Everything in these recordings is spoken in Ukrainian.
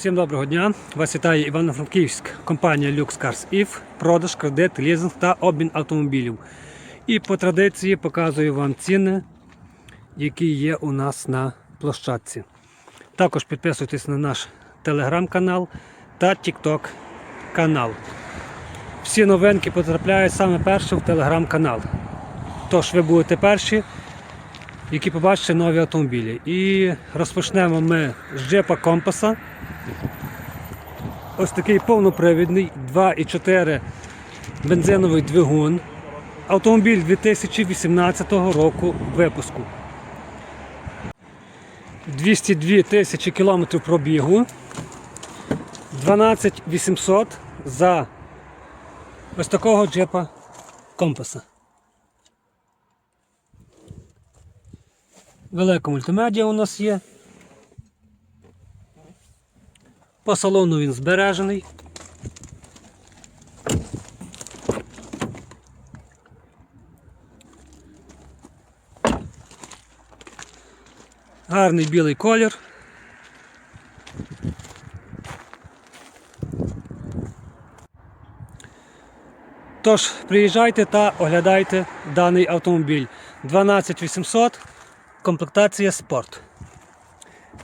Всім доброго дня! Вас вітає Івано-Франківськ, компанія Lux Cars IF, продаж, кредит, лізинг та обмін автомобілів. І по традиції показую вам ціни, які є у нас на площадці. Також підписуйтесь на наш телеграм-канал та TikTok канал. Всі новинки потрапляють саме перше в телеграм-канал. Тож ви будете перші, які побачите нові автомобілі. І розпочнемо ми з джипа компаса. Ось такий повнопривідний 2,4 бензиновий двигун. Автомобіль 2018 року випуску. 202 тисячі кілометрів пробігу. 12 800 за ось такого джипа компаса. Велика мультимедіа у нас є. По салону він збережений. Гарний білий колір. Тож, приїжджайте та оглядайте даний автомобіль. 12800, комплектація спорт.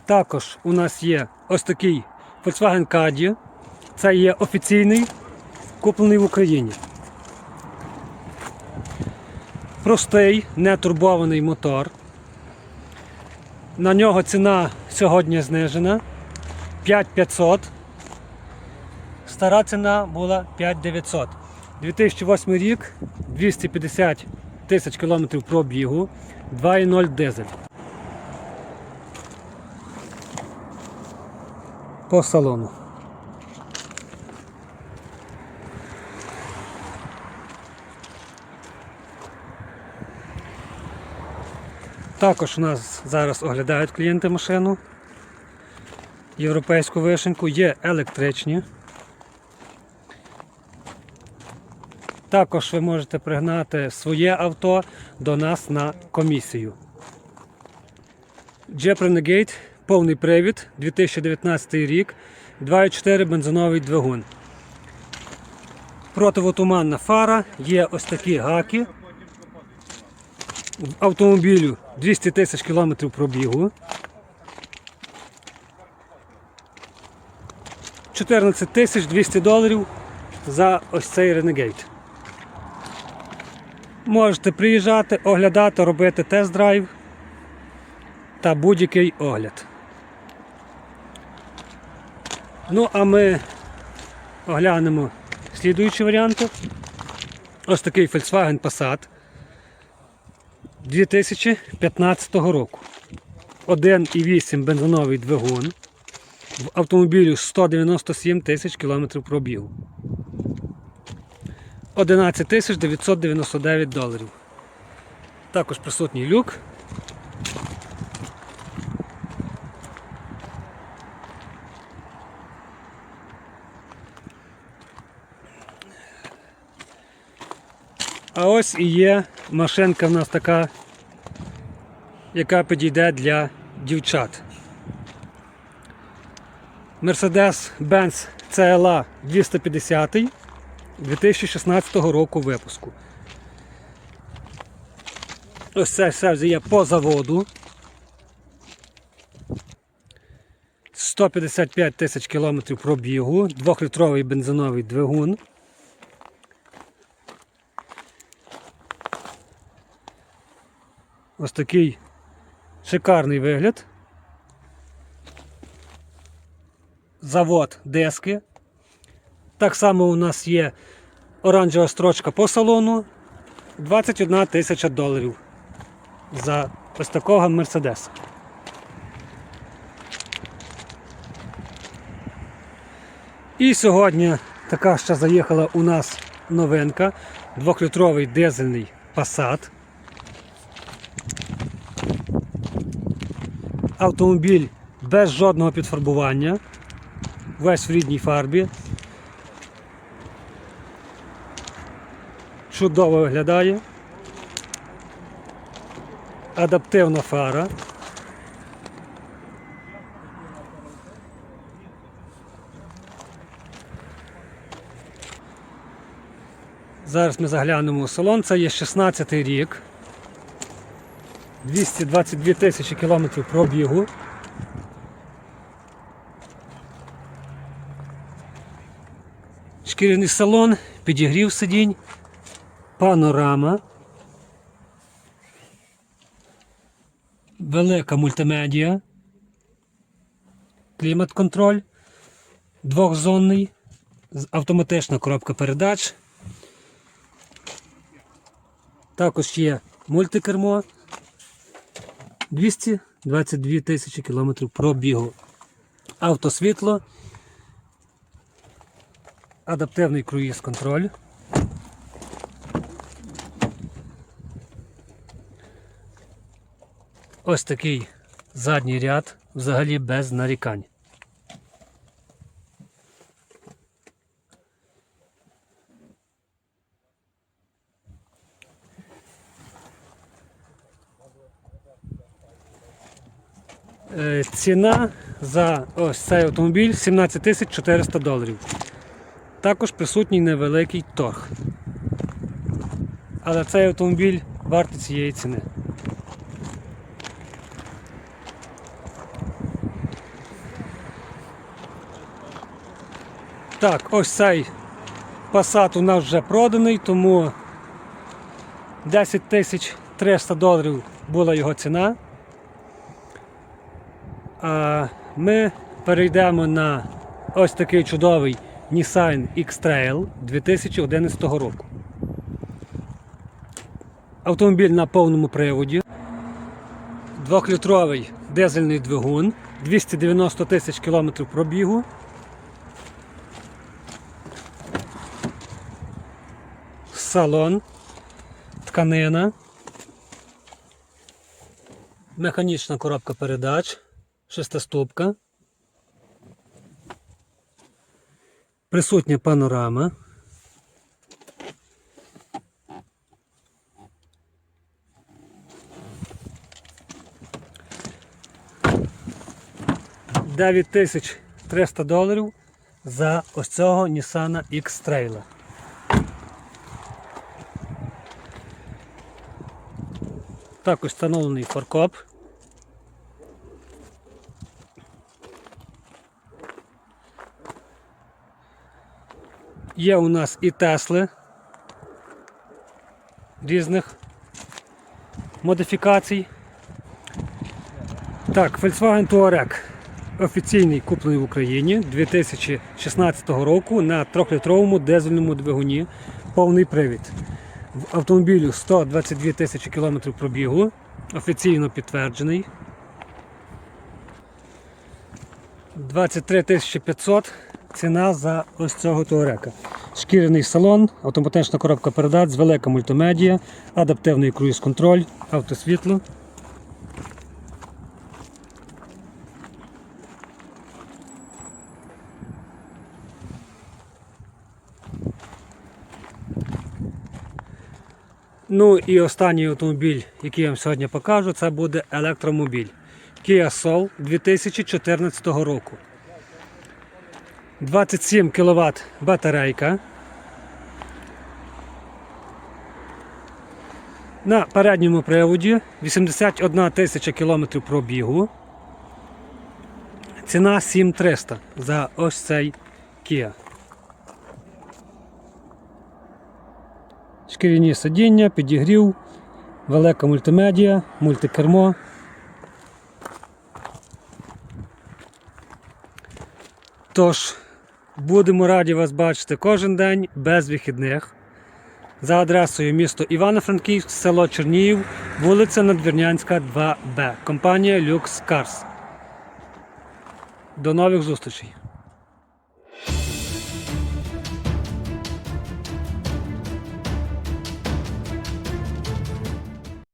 Також у нас є ось такий Volkswagen Caddy. Це є офіційний, куплений в Україні. Простий, нетурбований мотор. На нього ціна сьогодні знижена 5500. Стара ціна була 5900. 2008 рік, 250 тисяч кілометрів пробігу, 2,0 дизель. По салону. Також у нас зараз оглядають клієнти машину. Європейську вишеньку, є електричні. Також ви можете пригнати своє авто до нас на комісію. Jeep Renegade, повний привід, 2019 рік, 2,4 бензиновий двигун. Противотуманна фара, є ось такі гаки. В автомобілю 200 тисяч кілометрів пробігу. 14 тисяч 200 доларів за ось цей Renegade. Можете приїжджати, оглядати, робити тест-драйв та будь-який огляд. Ну, а ми оглянемо слідуючі варіанти. Ось такий Volkswagen Passat 2015 року. 1,8 бензиновий двигун. В автомобілю 197 тисяч кілометрів пробігу. 11 тисяч 999 доларів. Також присутній люк. А ось і є машинка в нас така, яка підійде для дівчат. Mercedes-Benz CLA 250 2016 року випуску. Ось це все вже є по заводу. 155 тисяч кілометрів пробігу, 2-літровий бензиновий двигун. Ось такий шикарний вигляд. Завод диски. Так само у нас є оранжева строчка по салону 21 тисяча доларів за ось такого Мерседеса. І сьогодні така ще заїхала у нас новинка. Двохлітровий дизельний Passat. автомобіль без жодного підфарбування, весь в рідній фарбі. Чудово виглядає. Адаптивна фара. Зараз ми заглянемо у салон. Це є 16 й рік. 222 тисячі кілометрів пробігу. Шкіряний салон, підігрів сидінь, панорама. Велика мультимедіа. Клімат-контроль. Двохзонний. Автоматична коробка передач. Також є мультикермо. 222 тисячі кілометрів пробігу. Автосвітло. Адаптивний круїз контроль. Ось такий задній ряд, взагалі без нарікань. Ціна за ось цей автомобіль 17 тисяч 400 доларів. Також присутній невеликий торг. Але цей автомобіль вартий цієї ціни. Так, ось цей Passat у нас вже проданий, тому 10 тисяч 300 доларів була його ціна. Ми перейдемо на ось такий чудовий Nissan X-Trail 2011 року. Автомобіль на повному приводі. Двохлітровий дизельний двигун, 290 тисяч кілометрів пробігу. Салон, тканина, механічна коробка передач, шестиступка, присутня панорама. Дев'ять тисяч 300 доларів за ось цього Nissan X-Trail. Також встановлений фаркоп. Є у нас і Тесли різних модифікацій. Так, Volkswagen Touareg офіційний куплений в Україні 2016 року на 3-літровому дизельному двигуні повний привід. В автомобілю 122 тисячі кілометрів пробігу, офіційно підтверджений. 23 500 ціна за ось цього туарека. Шкіряний салон, автоматична коробка передач, велика мультимедія, адаптивний круїз-контроль, автосвітло. Ну і останній автомобіль, який я вам сьогодні покажу, це буде електромобіль Kia Soul 2014 року. 27 кВт батарейка. На передньому приводі 81 тисяча кілометрів пробігу. Ціна 7300 за ось цей Kia. Шкіряні сидіння, підігрів, велика мультимедіа, мультикермо. Тож, будемо раді вас бачити кожен день без вихідних. За адресою місто Івано-Франківськ, село Чернігів, вулиця Надвірнянська, 2Б. Компанія Lux Cars. До нових зустрічей!